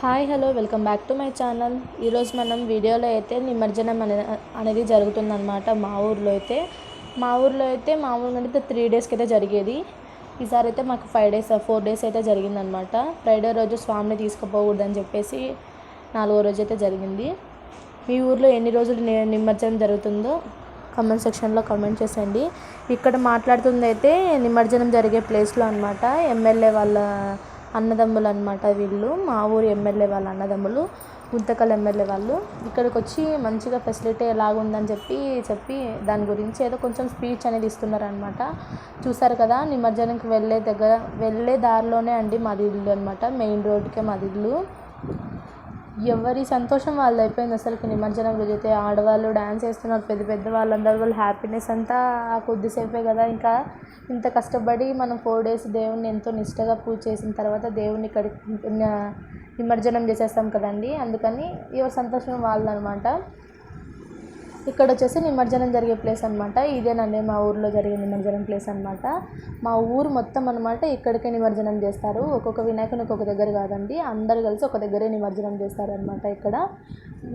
Hi hello welcome back to my channel. ఈరోజు మనం వీడియోలో అయితే నిమజ్జనం అనే అనేది జరుగుతుందన్నమాట మా ఊర్లో అయితే. మా ఊర్లో అయితే మామూలుగా అయితే త్రీ డేస్కి అయితే జరిగేది. ఈసారి అయితే మాకు ఫైవ్ డేస్ ఫోర్ డేస్ అయితే జరిగిందనమాట ఫ్రైడే రోజు స్వామిని తీసుకుపోకూడదని చెప్పేసి నాలుగో రోజు అయితే జరిగింది. మీ ఊర్లో ఎన్ని రోజులు నిమజ్జనం జరుగుతుందో కమెంట్ సెక్షన్లో కమెంట్ చేసేయండి. ఇక్కడ మాట్లాడుతుంది అయితే నిమజ్జనం జరిగే ప్లేస్లో అనమాట ఎమ్మెల్యే వాళ్ళ అన్నదమ్ములు అనమాట వీళ్ళు. మా ఊరు ఎమ్మెల్యే వాళ్ళ అన్నదమ్ములు గుంతకల్ ఎమ్మెల్యే వాళ్ళు. ఇక్కడికి వచ్చి మంచిగా ఫెసిలిటీ ఎలాగుందని చెప్పి చెప్పి దాని గురించి ఏదో కొంచెం స్పీచ్ అనేది ఇస్తున్నారనమాట చూసారు కదా నిమజ్జనంకి వెళ్ళే దగ్గర వెళ్ళే దారిలోనే అండి మాది ఇల్లు అనమాట మెయిన్ రోడ్కే మాది ఇల్లు. ఎవరి సంతోషం వాళ్ళు అయిపోయింది అసలుకి నిమజ్జనం జరిగితే. ఆడవాళ్ళు డ్యాన్స్ వేస్తున్నారు పెద్ద పెద్ద వాళ్ళందరూ వాళ్ళ హ్యాపీనెస్ అంతా ఆ కొద్దిసేపే కదా. ఇంకా ఇంత కష్టపడి మనం ఫోర్ డేస్ దేవుణ్ణి ఎంతో నిష్టగా పూజ చేసిన తర్వాత దేవుణ్ణి ఇక్కడికి నిమజ్జనం చేసేస్తాం కదండి. అందుకని ఎవరి సంతోషం వాళ్ళదనమాట ఇక్కడ వచ్చేసి నిమజ్జనం జరిగే ప్లేస్ అనమాట ఇదేనండి మా ఊర్లో జరిగే నిమజ్జనం ప్లేస్ అనమాట మా ఊరు మొత్తం అనమాట ఇక్కడికే నిమజ్జనం చేస్తారు. ఒక్కొక్క వినాయకుని ఒక్కొక్క దగ్గర కాదండి. అందరు కలిసి ఒక దగ్గరే నిమజ్జనం చేస్తారనమాట ఇక్కడ.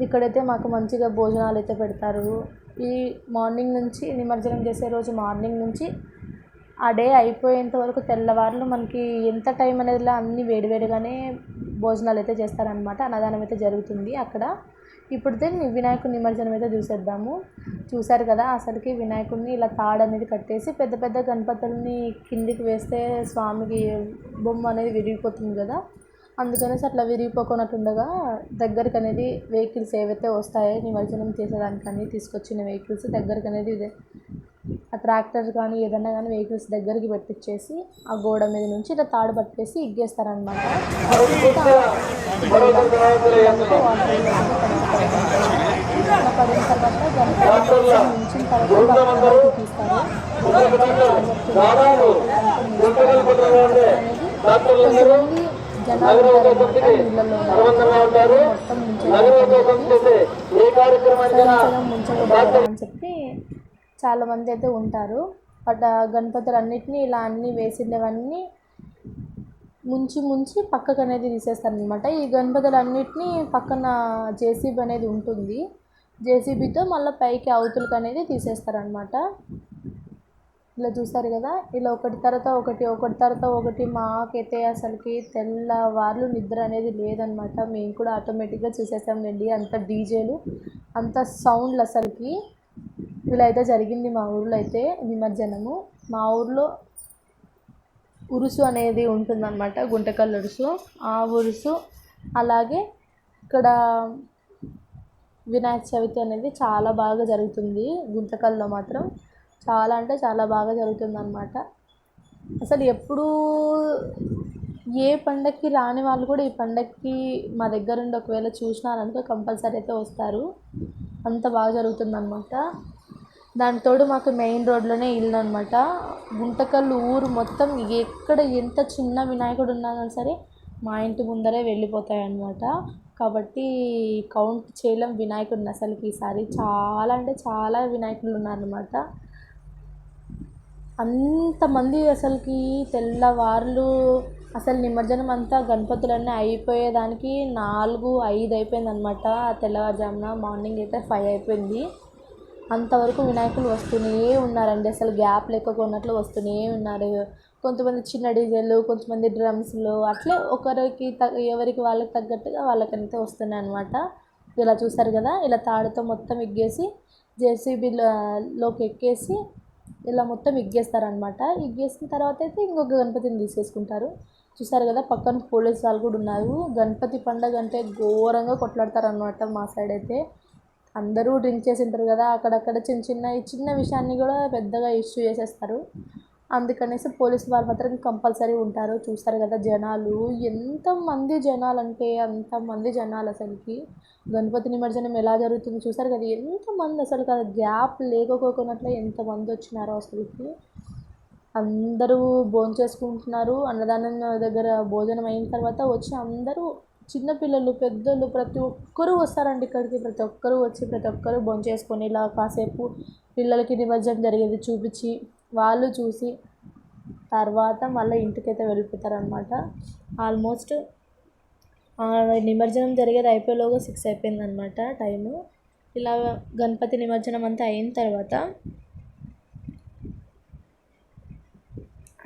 ఇక్కడైతే మాకు మంచిగా భోజనాలు అయితే పెడతారు. ఈ మార్నింగ్ నుంచి నిమజ్జనం చేసే రోజు మార్నింగ్ నుంచి ఆ డే అయిపోయేంత వరకు తెల్లవారులు మనకి ఎంత టైం అనేది అన్నీ వేడివేడిగానే భోజనాలు అయితే చేస్తారనమాట అన్నదానం అయితే జరుగుతుంది అక్కడ. ఇప్పుడైతే వినాయకుడి నిమజ్జనం అయితే చూసేద్దాము. చూశారు కదా అసలుకి వినాయకుడిని ఇలా తాడు అనేది కట్టేసి పెద్ద పెద్ద గణపతుల్ని కిందికి వేస్తే స్వామికి బొమ్మ అనేది విరిగిపోతుంది కదా. అందుకనేసి అట్లా విరిగిపోకున్నట్టుండగా దగ్గరికి అనేది వెహికల్స్ ఏవైతే వస్తాయో నిమజ్జనం చేసేదానికని తీసుకొచ్చిన వెహికల్స్ దగ్గరికి అనేది ఇదే. ఆ ట్రాక్టర్ కానీ ఏదైనా కానీ వెహికల్స్ దగ్గరికి పెట్టించేసి ఆ గోడ మీద నుంచి ఇట్లా తాడు పట్టేసి ఇగ్గేస్తారనమాట పడిన తర్వాత ఉంచిన తర్వాత తీస్తారు జనాలు మొత్తం ముంచడం ముంచకూడదు అని చెప్పి చాలామంది అయితే ఉంటారు. బట్ ఆ గణపతులు అన్నిటినీ ఇలా అన్నీ వేసినవన్నీ ముంచి ముంచి పక్కకు అనేది తీసేస్తారనమాట ఈ గణపతులు అన్నిటినీ పక్కన జేసీబీ అనేది ఉంటుంది. జేసీబీతో మళ్ళీ పైకి అవతులకు అనేది తీసేస్తారనమాట ఇలా చూస్తారు కదా ఇలా ఒకటి తర్వాత ఒకటి ఒకటి తర్వాత ఒకటి మాకైతే అసలుకి తెల్లవార్లు నిద్ర అనేది లేదనమాట మేము కూడా ఆటోమేటిక్గా చూసేసాంలేండి అంత డీజేలు అంత సౌండ్లు అసలుకి. ఇలా అయితే జరిగింది మా ఊర్లో అయితే నిమజ్జనము. మా ఊర్లో ఉరుసు అనేది ఉంటుందన్నమాట గుంటకల్ ఉరుసు. ఆ ఉరుసు అలాగే ఇక్కడ వినాయక చవితి అనేది చాలా బాగా జరుగుతుంది గుంతకల్లో మాత్రం. చాలా అంటే చాలా బాగా జరుగుతుంది అసలు ఎప్పుడూ ఏ పండక్కి రాని వాళ్ళు కూడా ఈ పండక్కి మా దగ్గర ఉండి ఒకవేళ చూసినారనుకో కంపల్సరీ అయితే వస్తారు. అంత బాగా జరుగుతుంది అనమాట దాని తోడు మాకు మెయిన్ రోడ్లోనే ఇల్లు అనమాట గుంటకల్లు ఊరు మొత్తం ఎక్కడ ఎంత చిన్న వినాయకుడు ఉన్నా కానీ సరే మా ఇంటి ముందరే వెళ్ళిపోతాయి కాబట్టి కౌంట్ చేయలేం వినాయకుడిని అసలుకి ఈసారి చాలా అంటే చాలా వినాయకులు ఉన్నారనమాట అంతమంది అసలుకి తెల్లవార్లు అసలు నిమజ్జనం అంతా గణపతులన్నీ అయిపోయేదానికి నాలుగు ఐదు అయిపోయింది అనమాట తెల్లవారుజామున మార్నింగ్ అయితే ఫైవ్ అయిపోయింది. అంతవరకు వినాయకులు వస్తూనే ఉన్నారండి. అసలు గ్యాప్ లేకపోయినట్లు వస్తూనే ఉన్నారు. కొంతమంది చిన్న డీజేలు కొంతమంది డ్రమ్స్లు అట్లే ఒకరికి త ఎవరికి వాళ్ళకి తగ్గట్టుగా వాళ్ళకైతే వస్తున్నాయి అనమాట ఇలా చూసారు కదా ఇలా తాడుతో మొత్తం ఎగ్గేసి జేసీబీలోకి ఎక్కేసి ఇలా మొత్తం ఎగ్గేస్తారనమాట ఎగ్గేసిన తర్వాత అయితే ఇంకొక గణపతిని తీసేసుకుంటారు. చూసారు కదా పక్కన పోలీస్ వాళ్ళు కూడా ఉన్నారు. గణపతి పండగ అంటే ఘోరంగా కొట్లాడతారనమాట మా సైడ్ అయితే. అందరూ డ్రింక్ చేసి ఉంటారు కదా అక్కడక్కడ చిన్న చిన్న చిన్న విషయాన్ని కూడా పెద్దగా ఇష్యూ చేసేస్తారు. అందుకనేసి పోలీస్ వాళ్ళు మాత్రం కంపల్సరీ ఉంటారు. చూస్తారు కదా జనాలు ఎంతమంది జనాలు అంటే అంతమంది జనాలు అసలుకి. గణపతి నిమజ్జనం ఎలా జరుగుతుంది చూస్తారు కదా ఎంతమంది అసలు కదా గ్యాప్ లేకపోకున్నట్లే ఎంతమంది వచ్చినారో అసలుకి. అందరూ భోజనం చేసుకుంటున్నారు అన్నదానం దగ్గర భోజనం అయిన తర్వాత వచ్చి అందరూ చిన్నపిల్లలు పెద్దలు ప్రతి ఒక్కరూ వస్తారండి ఇక్కడికి. ప్రతి ఒక్కరూ వచ్చి ప్రతి ఒక్కరూ భోంచేసుకొని ఇలా కాసేపు పిల్లలకి నిమజ్జనం జరిగేది చూపించి వాళ్ళు చూసి తర్వాత మళ్ళీ ఇంటికైతే వెళ్ళిపోతారనమాట ఆల్మోస్ట్ నిమజ్జనం జరిగేది అయిపోయేలోగా సిక్స్ అయిపోయింది అనమాట టైము. ఇలా గణపతి నిమజ్జనం అంతా అయిన తర్వాత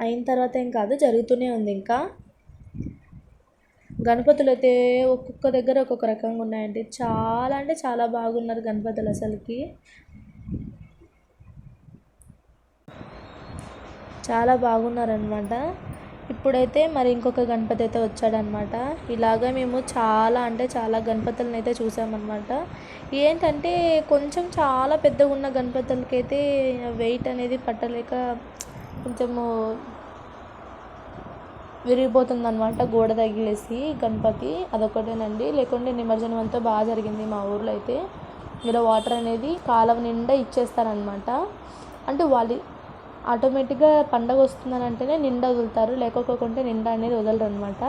అయిన తర్వాత ఏం కాదు జరుగుతూనే ఉంది ఇంకా. గణపతులు అయితే ఒక్కొక్క దగ్గర ఒక్కొక్క రకంగా ఉన్నాయండి. చాలా అంటే చాలా బాగున్నారు గణపతులు అసలుకి. చాలా బాగున్నారనమాట ఇప్పుడైతే మరి ఇంకొక గణపతి అయితే వచ్చాడనమాట ఇలాగ మేము చాలా అంటే చాలా గణపతులను అయితే చూసామన్నమాట. ఏంటంటే కొంచెం చాలా పెద్దగా ఉన్న గణపతులకైతే వెయిట్ అనేది పట్టలేక కొంచెము విరిగిపోతుందనమాట గోడ తగిలేసి గణపతి అదొకటేనండి లేకుంటే నిమజ్జనం అంతా బాగా జరిగింది మా ఊర్లో అయితే. ఇలా వాటర్ అనేది కాలువ నిండా ఇచ్చేస్తారనమాట అంటే వాళ్ళు ఆటోమేటిక్గా పండగ వస్తుందని అంటేనే నిండా వదులుతారు లేకపోతే నిండా అనేది వదలరు అనమాట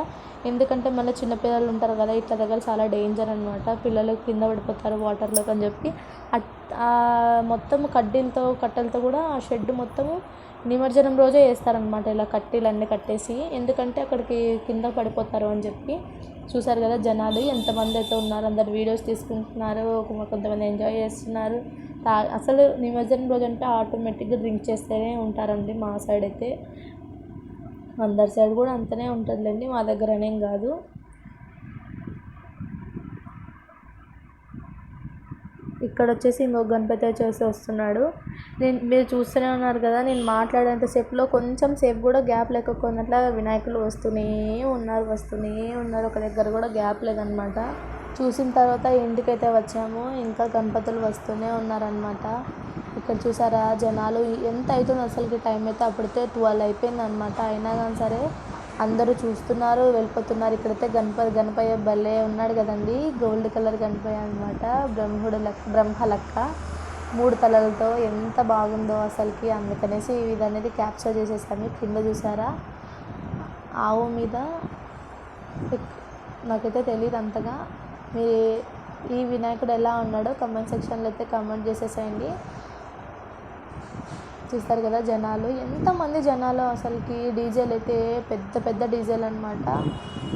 ఎందుకంటే మళ్ళీ చిన్నపిల్లలు ఉంటారు కదా ఇట్లా దగ్గర చాలా డేంజర్ అనమాట పిల్లలు కింద పడిపోతారు వాటర్లోకి అని చెప్పి. మొత్తం కడ్డీలతో కట్టెలతో కూడా ఆ షెడ్ మొత్తము నిమజ్జనం రోజే వేస్తారనమాట ఇలా కట్టీలన్నీ కట్టేసి. ఎందుకంటే అక్కడికి కింద పడిపోతారు అని చెప్పి చూసారు కదా జనాలు ఎంతమంది అయితే ఉన్నారు అందరు వీడియోస్ తీసుకుంటున్నారు కొంతమంది ఎంజాయ్ చేస్తున్నారు. అసలు నిమజ్జనం రోజు అంటే ఆటోమేటిక్గా డ్రింక్ చేస్తూనే ఉంటారండి మా సైడ్ అయితే. అందరి సైడ్ కూడా అంతనే ఉంటుందిలేండి మా దగ్గర అనేం కాదు. ఇక్కడ వచ్చేసి ఇంకో గణపతి వచ్చేసి వస్తున్నాడు. నేను మీరు చూస్తూనే ఉన్నారు కదా నేను మాట్లాడేంతసేపులో కొంచెం సేపు కూడా గ్యాప్ లేకపోయినట్ల వినాయకులు వస్తూనే ఉన్నారు వస్తూనే ఉన్నారు. ఒక దగ్గర కూడా గ్యాప్ లేదనమాట. చూసిన తర్వాత ఇంటికైతే వచ్చాము. ఇంకా గణపతులు వస్తూనే ఉన్నారనమాట. ఇక్కడ చూసారా జనాలు ఎంత అవుతుంది అసలుకి టైం అయితే అప్పుడైతే ట్వెల్వ్ అయిపోయింది అనమాట అయినా కానీ సరే అందరూ చూస్తున్నారు వెళ్ళిపోతున్నారు. ఇక్కడైతే గణపతి గణపయ్య భలే ఉన్నాడు కదండి. గోల్డ్ కలర్ గణపయ్య అనమాట బ్రహ్ముడు లెక్క బ్రహ్మ లెక్క. మూడు తలలతో ఎంత బాగుందో అసలుకి. అందుకనేసి ఇది అనేది క్యాప్చర్ చేసేసాను కింద చూసారా? ఆవు మీద నాకైతే తెలియదు అంతగా. మీ ఈ వినాయకుడు ఎలా ఉన్నాడో కమెంట్ సెక్షన్లో అయితే కమెంట్ చేసేసేయండి. చూస్తారు కదా జనాలు. ఎంతమంది జనాలు అసలుకి డీజేలు అయితే పెద్ద పెద్ద డీజేలు అనమాట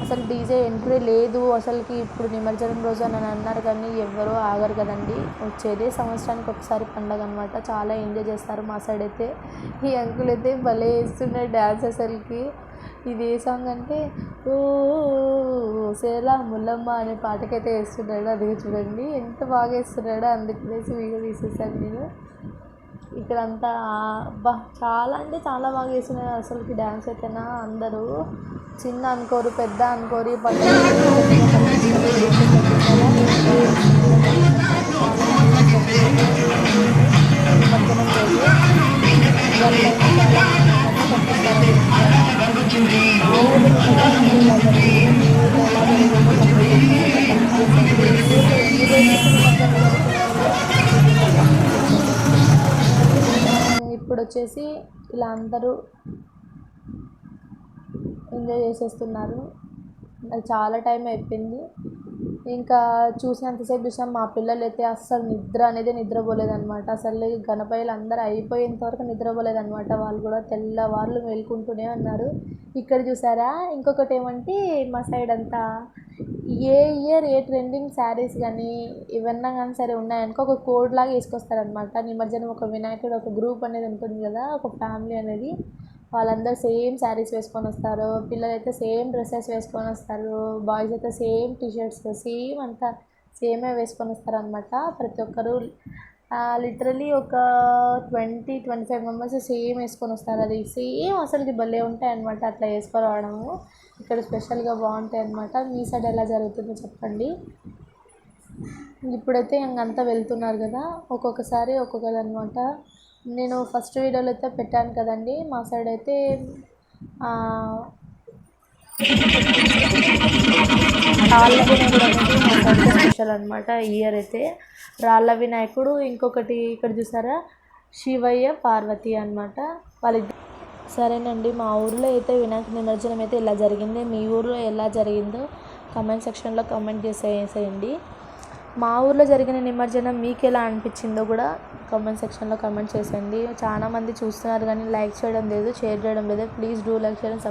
అసలు డీజే ఎంట్రీ లేదు. అసలుకి ఇప్పుడు నిమజ్జనం రోజు అని అన్నారు కానీ ఎవ్వరూ ఆగరు కదండి. వచ్చేదే సంవత్సరానికి ఒకసారి పండగ అనమాట చాలా ఎంజాయ్ చేస్తారు మా సైడ్ అయితే. ఈ అంకుల్ అయితే భలే వేస్తున్నాయి డ్యాన్స్ అసలుకి. ఇది ఏ సాంగ్ అంటే ఓ సేలా ముల్లమ్మ అనే పాటకైతే వేస్తున్నాడు. అది చూడండి. ఎంత బాగా వేస్తున్నాడో అందుకనేసి వీడియో తీసేసాను నేను. ఇక్కడంతా అబ్బా చాలా అంటే చాలా బాగా వేస్తున్నారు అసలుకి డ్యాన్స్ అయితేనా అందరూ. చిన్న అనుకోరు పెద్ద అనుకోరు పట్టు వచ్చేసి ఇలా అందరూ ఎంజాయ్ చేసేస్తున్నారు. నాకు చాలా టైం అయిపోయింది. ఇంకా చూసినంతసేపు చూసాం మా పిల్లలు అయితే అస్సలు నిద్ర అనేది నిద్రపోలేదనమాట అసలు గణపయ్యలు అందరూ అయిపోయేంత వరకు వాళ్ళు కూడా తెల్లవార్లు మేలుకుంటూనే ఉన్నారు. ఇక్కడ చూసారా? ఇంకొకటి ఏమంటే మా సైడ్ అంతా ఏ ఇయర్ ఏ ట్రెండింగ్ శారీస్ కానీ ఇవన్నా కానీ సరే ఉన్నాయనుకో ఒక కోడ్ లాగా వేసుకొస్తారనమాట నిమజ్జనం ఒక వినాయకుడు ఒక గ్రూప్ అనేది ఉంటుంది కదా ఒక ఫ్యామిలీ అనేది. వాళ్ళందరూ సేమ్ శారీస్ వేసుకొని వస్తారు. పిల్లలైతే సేమ్ డ్రెస్సెస్ వేసుకొని వస్తారు. బాయ్స్ అయితే సేమ్ టీషర్ట్స్ సేమ్ అంతా సేమే వేసుకొని వస్తారనమాట ప్రతి ఒక్కరు. లిటరలీ ఒక twenty twenty five members same వేసుకొని వస్తారు. అది సేమ్ అసలు భలే ఉంటాయి అనమాట అట్లా వేసుకురావడము ఇక్కడ స్పెషల్గా బాగుంటాయి అనమాట మీ సైడ్ ఎలా జరుగుతుందో చెప్పండి. ఇప్పుడైతే ఇంకంతా వెళ్తున్నారు కదా ఒక్కొక్కసారి ఒక్కొక్కది అనమాట నేను ఫస్ట్ వీడియోలో అయితే పెట్టాను కదండి మా సైడ్ అయితే రాళ్ళ వినాయకుడు అనేది మా సైడ్ స్పెషల్ అనమాట ఇయర్ అయితే. రాళ్ళ వినాయకుడు ఇంకొకటి ఇక్కడ చూసారా శివయ్య పార్వతి అనమాట వాళ్ళ సరేనండి మా ఊర్లో అయితే వినాయక నిమజ్జనం అయితే ఇలా జరిగింది. మీ ఊర్లో ఎలా జరిగిందో కమెంట్ సెక్షన్లో కమెంట్ చేసేసేయండి మా ఊర్లో జరిగిన నిమజ్జనం మీకు ఎలా అనిపించిందో కూడా కమెంట్ సెక్షన్లో కమెంట్ చేసేయండి. చాలా మంది చూస్తున్నారు కానీ లైక్ చేయడం లేదు షేర్ చేయడం లేదు. ప్లీజ్ డూ లైక్ చేయడం సబ్